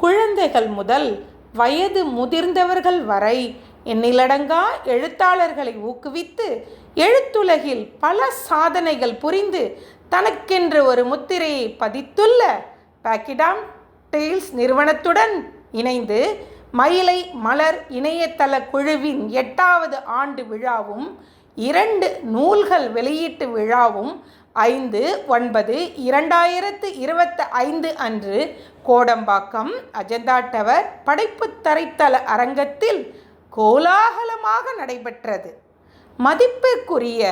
குழந்தைகள் முதல் வயது முதிர்ந்தவர்கள் வரை எண்ணிலடங்கா எழுத்தாளர்களை ஊக்குவித்து எழுத்துலகில் பல சாதனைகள் புரிந்து தனக்கென்று ஒரு முத்திரையை பதித்துள்ள பாக்கிடாம் டெய்ல்ஸ் நிறுவனத்துடன் இணைந்து மயிலை மலர் இணையதள குழுவின் எட்டாவது ஆண்டு விழாவும் இரண்டு நூல்கள் வெளியீட்டு விழாவும் ஐந்து ஒன்பது இரண்டாயிரத்து இருபத்தி ஐந்து அன்று கோடம்பாக்கம் அஜந்தா டவர் படைப்பு தரைத்தள அரங்கத்தில் கோலாகலமாக நடைபெற்றது. மதிப்பிற்குரிய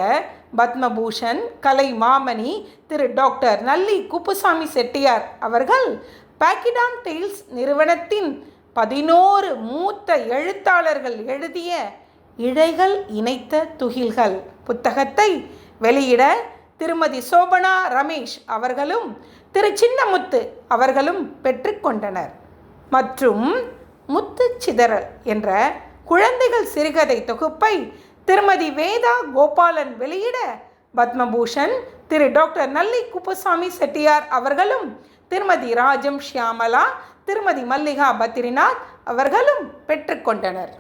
பத்மபூஷன் கலை மாமணி திரு டாக்டர் நல்லி குப்புசாமி செட்டியார் அவர்கள் பாக்கிடாம் டெய்ல்ஸ் நிறுவனத்தின் பதினோரு மூத்த எழுத்தாளர்கள் எழுதிய இழைகள் இணைத்த துகில்கள். புத்தகத்தை வெளியிட திருமதி சோபனா ரமேஷ் அவர்களும் திரு சின்னமுத்து அவர்களும் பெற்றுக்கொண்டனர் மற்றும் முத்து சிதறல் என்ற குழந்தைகள் சிறுகதை தொகுப்பை திருமதி வேதா கோபாலன் வெளியிட பத்மபூஷன் திரு டாக்டர் நல்லி குப்புசாமி செட்டியார் அவர்களும் திருமதி ராஜம் ஷியாமலா திருமதி மல்லிகா பத்ரிநாத் அவர்களும் பெற்றுக்கொண்டனர்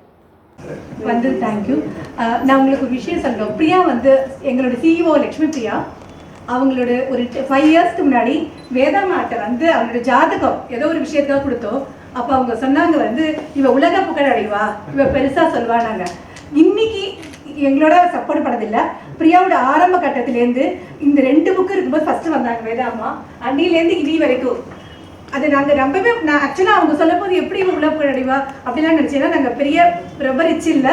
வந்து தேங்க்யூ நான் உங்களுக்கு ஒரு விஷயம் சொல்றோம் பிரியா வந்து எங்களோட சிஇஓ லக்ஷ்மி பிரியா. அவங்களோட ஒரு ஃபைவ் இயர்ஸ்க்கு முன்னாடி வேதா மாட்டை வந்து அவங்களோட ஜாதகம் ஏதோ ஒரு விஷயத்துக்காக கொடுத்தோம். அப்போ அவங்க சொன்னாங்க வந்து இவ உலக புகழ் அடைவா. இவ பெருசா சொல்வானாங்க. இன்னைக்கு எங்களோட சப்போர்ட் பண்ணதில்லை. பிரியாவோட ஆரம்ப கட்டத்திலேருந்து இந்த ரெண்டு புக்கு இருக்கும்போது ஃபர்ஸ்ட் வந்தாங்க வேதாமா அன்னிலேருந்து இனி வரைக்கும் அது நாங்க நம்பவே நான் ஆக்சுவலா அவங்க சொல்லும் போது எப்படி இவங்க உள்ள போய் அடைவா அப்படிலாம் நினைச்சேன்னா நாங்க பெரிய ரொம்ப ரிச் இல்ல.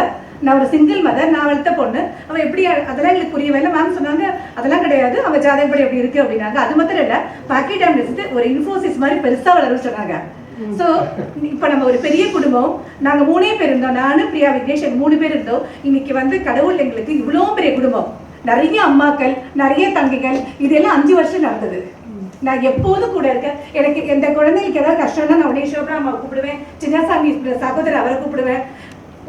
நான் ஒரு சிங்கிள் மதர் நான் வளர்த்த பொண்ணு. அவ எப்படி அதெல்லாம் எங்களுக்கு புரியவே இல்லை. மேம் சொன்னாங்க அதெல்லாம் கிடையாது. அவ ஜாதகப்படி அப்படி இருக்கு அப்படின்னாங்க. அது மாத்திரம் இல்ல. பாக்கெட் டைம் ஒரு இன்ஃபோசிஸ் மாதிரி பெருசா வளரும் சொன்னாங்க. ஸோ இப்போ நம்ம ஒரு பெரிய குடும்பம். நாங்க மூணே பேர் இருந்தோம். நானும் பிரியா விக்னேஷ் மூணு பேர் இருந்தோம். இன்னைக்கு வந்து கடவுள் எங்களுக்கு இவ்வளோ பெரிய குடும்பம். நிறைய அம்மாக்கள் நிறைய தங்கைகள். இதெல்லாம் அஞ்சு வருஷம் நடந்தது. நான் எப்போதும் கூட இருக்கேன். எனக்கு எந்த குழந்தைக்கு ஏதாவது கஷ்டம்னா நான் உடனே சோப்ரா அம்மாவை கூப்பிடுவேன் சின்னசாமி சகோதரர் அவரை கூப்பிடுவேன்.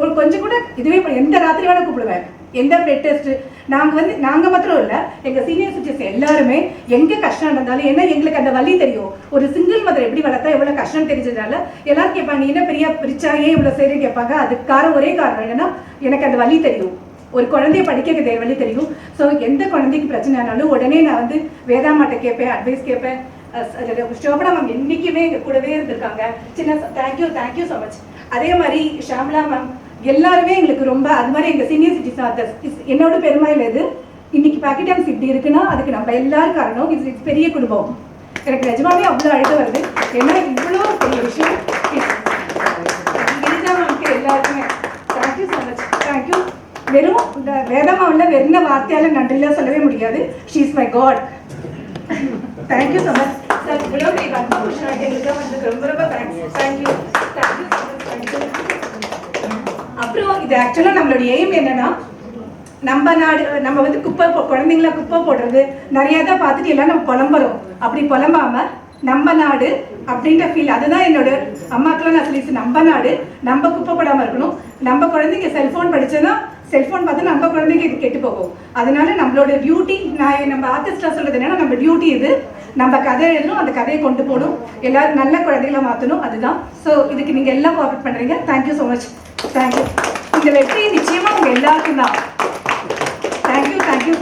ஒரு கொஞ்சம் கூட இதுவே எந்த ராத்திரி வேணால் கூப்பிடுவேன். எந்த பிளட் டெஸ்ட் நாங்கள் வந்து நாங்கள் மாத்திரம் இல்லை. எங்கள் சீனியர் சிட்டிசன்ஸ் எல்லாருமே எங்கே கஷ்டம் இருந்தாலும் ஏன்னா எங்களுக்கு அந்த வலி தெரியும்? ஒரு சிங்கிள் மதர் எப்படி வளர்த்தா எவ்வளோ கஷ்டம் தெரிஞ்சதுனால எல்லாரும் கேட்பாங்க என்ன பெரிய பிரிச்சா? ஏன் இவ்வளவு கேட்பாங்க. அதுக்கு காரணம் ஒரே காரணம் என்னன்னா எனக்கு அந்த வலி தெரியும். ஒரு குழந்தைய படிக்க வைக்க வழி தெரியும். ஸோ எந்த குழந்தைக்கு பிரச்சனை ஆனாலும் உடனே நான் வந்து வேதாமாட்ட கேட்பேன் அட்வைஸ் கேட்பேன். ஷோபனா மேம் என்றைக்குமே எங்கள் கூடவே இருந்திருக்காங்க. சின்ன தேங்க்யூ தேங்க்யூ ஸோ மச் அதே மாதிரி ஷாம்லா மேம் எல்லாருமே எங்களுக்கு ரொம்ப அது மாதிரி எங்கள் சீனியர் சிட்டிசன் என்னோட பெருமையில் இது. இன்னைக்கு பாக்கெட்டாம்ஸ் இப்படி இருக்குன்னா அதுக்கு நம்ம எல்லாரும் காரணம் இது இது பெரிய குடும்பம். எனக்கு நிஜமாவே அவ்வளோ அழுக வருது. ஏன்னா இவ்வளோ பெரிய விஷயம் கிரிஜா மேம்க்கு எல்லாருக்குமே தேங்க்யூ ஸோ மச் தேங்க்யூ வெறும் இந்த வேதமாவில் வெறும் வார்த்தையால நன்றிலாம் சொல்லவே முடியாது. She is my god thank you so much sir இவ்வளோ எங்களுக்கு வந்து ரொம்ப ரொம்ப தேங்க்ஸ் தேங்க்யூ அப்புறம் இது ஆக்சுவலாக நம்மளோட எய்ம் என்னன்னா நம்ம நாடு நம்ம வந்து குப்பை குழந்தைங்கள குப்பை போடுறது. நிறைய தான் பார்த்துட்டு எல்லாம் நம்ம புலம்புறோம். அப்படி புலம்பாம நம்ம நாடு அப்படின்ற ஃபீல் அதுதான் என்னோட அம்மாக்கெல்லாம் நான் சொல்லிச்சு நம்ம நாடு நம்ம குப்பை போடாம இருக்கணும். நம்ம குழந்தைங்க செல்போன் படிச்சதுன்னா செல்போன் பார்த்து நம்ம குழந்தைங்க இது கெட்டு போகும். அதனால நம்மளோட டியூட்டி நான் நம்ம ஆர்டிஸ்டா சொல்றது என்னன்னா நம்ம டியூட்டி இது. நம்ம கதை எழுதணும் அந்த கதையை கொண்டு போகணும். எல்லாரும் நல்ல குழந்தைகளை மாற்றணும் அதுதான். ஸோ இதுக்கு நீங்க எல்லாம் கோஆப்ரேட் பண்றீங்க. தேங்க்யூ ஸோ மச் தேங்க்யூ இந்த வெற்றி நிச்சயமா உங்க எல்லாருக்கும் தான். Thank you thank you